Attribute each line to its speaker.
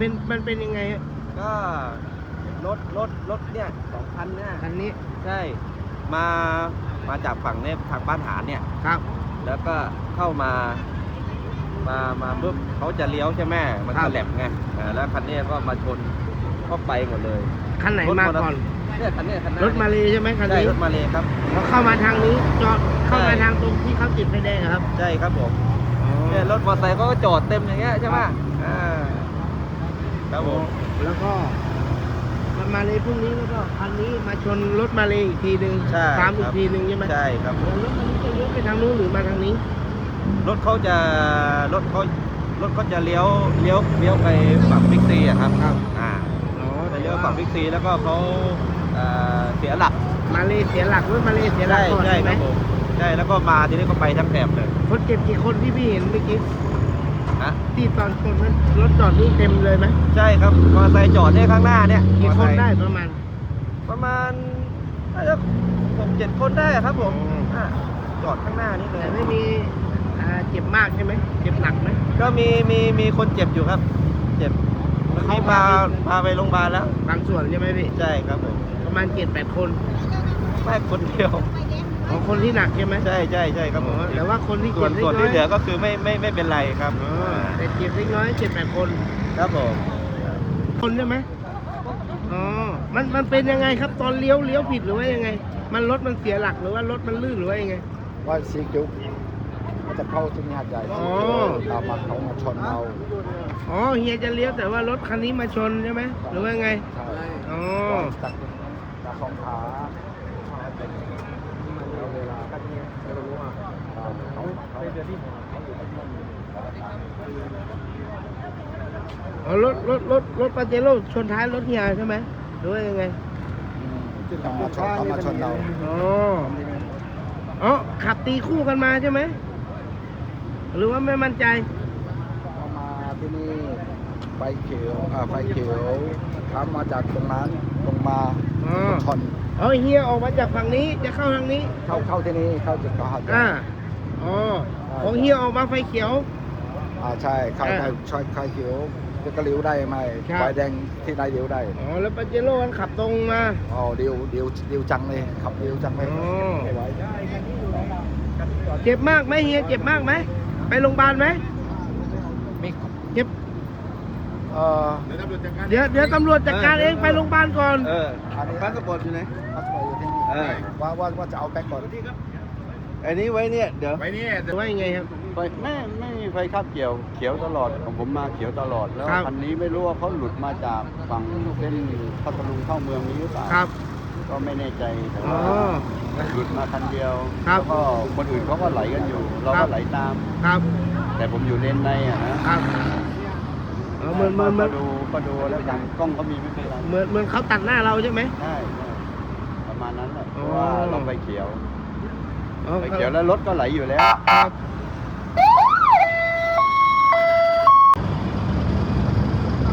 Speaker 1: เป็นมันเป็นยังไงฮะ
Speaker 2: ก็รถรถรถเนี่ยสองคันเนี่ย
Speaker 1: คันนี้
Speaker 2: ใช่มามาจากฝั่งเนี่ยทางบ้านหารเนี่ย
Speaker 1: ครับ
Speaker 2: แล้วก็เข้ามามามาปุ๊บเขาจะเลี้ยวใช่ไหมมัน
Speaker 1: ครั
Speaker 2: ก็
Speaker 1: บ
Speaker 2: แหลมไงอ่าแล้วคันเนี้ยก็มาชนก็ไปหมดเลย
Speaker 1: คันไหน
Speaker 2: รถ
Speaker 1: มาม
Speaker 2: อเตอร์
Speaker 1: ก่อน
Speaker 2: เนี่ยคันเนี้ยคันหน้าร
Speaker 1: ถมาเลยใช่ไหมคัน
Speaker 2: ใช่
Speaker 1: นี้
Speaker 2: รถมาเลยครับ
Speaker 1: เขาเข้ามาทางนี้จอดเข้ามา
Speaker 2: ใช่
Speaker 1: ทางตรงที่เขาติดไฟแดงอะครับ
Speaker 2: ใช่ครับผมเนี่ยรถมอเตอร์ไซค์เขาก็จอดเต็มอย่างเงี้ยใช่ไหมอ่า ครับผม
Speaker 1: แล้วก็มันมาเลยพรุ่งนี้แล้วก็คันนี้มาชนรถมาเลยอีกทีหนึ่ง
Speaker 2: ใช่
Speaker 1: ตามอี
Speaker 2: ค
Speaker 1: ก
Speaker 2: รับ
Speaker 1: ทีหนึ่งใช่ไหม
Speaker 2: ใช่ครับผม
Speaker 1: รถคันนี้จะเลี้ยวไปทางนู้นหรือมาทางนี้
Speaker 2: รถเขาจะรถเขารถเขาจะเลี้ยวเลี้ยวเลี้ยวไปฝั่งบิ๊กซีอะครับ
Speaker 1: ครับ
Speaker 2: อ่า
Speaker 1: อ๋อ
Speaker 2: จะเลี้ยวฝั่งบิ๊กซีแล้วก็เขาเอ่อเสียหลัก
Speaker 1: มาเลยเสียหลักรถมาเลยเสียหลั
Speaker 2: ใช่
Speaker 1: กก่อน
Speaker 2: ใช่
Speaker 1: ใช่ไห
Speaker 2: ค
Speaker 1: ม
Speaker 2: รับผมใช่แล้วก็มาทีนี้ก็ไปทั้งแถบเลย
Speaker 1: คนเจ็บกี่คนที่พี่เห็นเมื่อกี้
Speaker 2: นะ
Speaker 1: ที่ตอนชนนั้นรถจอดนี่เต็มเลยไหม
Speaker 2: ใช่ครับมอเตอร์ไซค์จอดเนี่ยข้างหน้าเนี่ย
Speaker 1: กี่
Speaker 2: มอเต
Speaker 1: ค
Speaker 2: อร์
Speaker 1: น
Speaker 2: ซค์
Speaker 1: ได้ประมาณ
Speaker 2: ประมาณน่าจะหกเจ็ดคนได้อะครับผม
Speaker 1: อืม
Speaker 2: อ่าจอดข้างหน้านี่เล
Speaker 1: แต่
Speaker 2: ย
Speaker 1: ไม่มีอ่าเจ็บมากใช่ไหมเจ็บหนักไหม
Speaker 2: ก็มีมีมีคนเจ็บอยู่ครับ เจ็บเมื่อกี้พาพาไปโรงพยาบาลแล้ว
Speaker 1: บางส่วนใช่ไหมพี่
Speaker 2: ใช่ครับผม
Speaker 1: ประมาณเจ็ดแปดคน
Speaker 2: ไม่คนเดียว
Speaker 1: ของคนที่หนักใช่ไหม
Speaker 2: ใช่ใช่ใช่ครับผม
Speaker 1: อ๋อแต่ว่าคนที่
Speaker 2: ส่
Speaker 1: เจ็
Speaker 2: วน
Speaker 1: บเล็ก
Speaker 2: ส่วน
Speaker 1: น้อ
Speaker 2: ที่
Speaker 1: ย
Speaker 2: เหลือก็คือไม่ไม่ไม่เป็นไรครับ
Speaker 1: อ๋อแต่เจ็บเล็กน้อยเจ็ดแปดคน
Speaker 2: ครับผม
Speaker 1: คนใช่ไหมอ๋อ มันมันเป็นยังไงครับ ตอนเลี้ยวเลี้ยวผิดหรือว่ายังไง มันรถมันเสียหลักหรือว่ารถมันลื่นหรือว่ายังไง
Speaker 3: ว่าสีจุกมันจะเข้าที่หาดใหญ่
Speaker 1: อ๋อ
Speaker 3: ตามมาเขามาชนเรา
Speaker 1: อ๋อเฮียจะเลี้ยวแต่ว่ารถคันนี้มาชนใช่ไหมหรือว่าไง
Speaker 3: ใช่
Speaker 1: อ๋อ
Speaker 3: จากจากสองขาเอาเวลาก็เนี่ยไม่รู้ว่าเขาเขาเขาเดื อนที่เขาอยู่กับต้น
Speaker 1: อ๋อรถรถรถรถปาเจโร่ชนท้ายรถเฮียใช่ไหมหรือว่ายังไง
Speaker 3: เขามาชนเขามาชนเรา
Speaker 1: อ๋ออ๋อขับตีคู่กันมาใช่ไหมหรือว่าไม่มั่นใจ
Speaker 3: เขามาที่นี่ไฟเขียวอ่าไฟเขียวเขามาจากตรงนั้นตรงมา
Speaker 1: อ๋อ
Speaker 3: ชน
Speaker 1: อ๋อเฮียออกมาจากฝั่งนี้จะเข้าทางนี้
Speaker 3: เข้าเข้าที่นี่เข้าจากหาดใหญ่
Speaker 1: อ่า อ๋อของเฮียออกมาไฟเขียว
Speaker 3: อ่าใช่เข้า
Speaker 1: อ่า
Speaker 3: ไปช่วยไฟเขียวจะกระเลี้ยวได้ไหม
Speaker 1: ครับ
Speaker 3: ไฟแดงที่ไหนเลี้ยวได้
Speaker 1: อ๋อแล้วปาเจโร่มันขับตรงมา
Speaker 3: อ๋อเดียวเดียวเดียวจังเลยขับเดียวจังเลย
Speaker 1: อ๋อ
Speaker 3: ไม่ไหว
Speaker 1: เจ็บมากไหมเฮียเจ็บมากไหมไปโรงพยาบาลไหม
Speaker 3: ไม่
Speaker 1: เจ็บ
Speaker 3: เอ่อ
Speaker 1: เดี๋ยวเดี๋ยวตำรวจจัดการเองไปโรงพยาบาลก่อน
Speaker 2: เออ
Speaker 3: อันนี้
Speaker 2: พาสปอร์ตอยู่ไหน
Speaker 3: พาสปอร์ตอยู่ที่นี่
Speaker 2: เออ
Speaker 3: ว่าว่าว่าจะเอาแบ็คก่อน
Speaker 2: อันนี้ไว้เนี่ยเดี๋ยว
Speaker 1: หรือว่ายังไงครับ
Speaker 4: ไฟไม่ไม่มีไฟคาบเกี่ยวเขียวตลอดของผมมาเขียวตลอดแล้ว
Speaker 1: ครับ
Speaker 4: คันนี้ไม่รู้ว่าเขาหลุดมาจากฝั่งเส้นพัทลุงเข้าเมืองนี้หรือเปล่า
Speaker 1: ครับ
Speaker 4: ก็ไม่แน่ใจแต่
Speaker 1: อ๋อ
Speaker 4: ว่าหลุดมาคันเดียว
Speaker 1: ครับ
Speaker 4: แล้วก็คนอื่นเขาก็ไหลกันอยู่ เรา
Speaker 1: ครั
Speaker 4: ก็
Speaker 1: บ
Speaker 4: ไหลตาม
Speaker 1: ครับ
Speaker 4: แต่ผมอยู่เลนในอะนะครับ
Speaker 1: อ๋อเหมือนเหมือนเหมื
Speaker 4: ก็
Speaker 1: อน
Speaker 4: ดูก็ดูแล้วกันกล้องเขามีไม่เป็นไร
Speaker 1: เหมือนเหมือนเขาตัดหน้าเราใช่ไหม
Speaker 4: ใช่ใช่ประมาณนั้นแหละเพ
Speaker 1: อ๋อ
Speaker 4: ราะว่าเราไฟเขียว
Speaker 1: อ๋อ
Speaker 4: ไฟเขียวแล้วรถก็ไหลอยู่แล้ว
Speaker 1: ครับ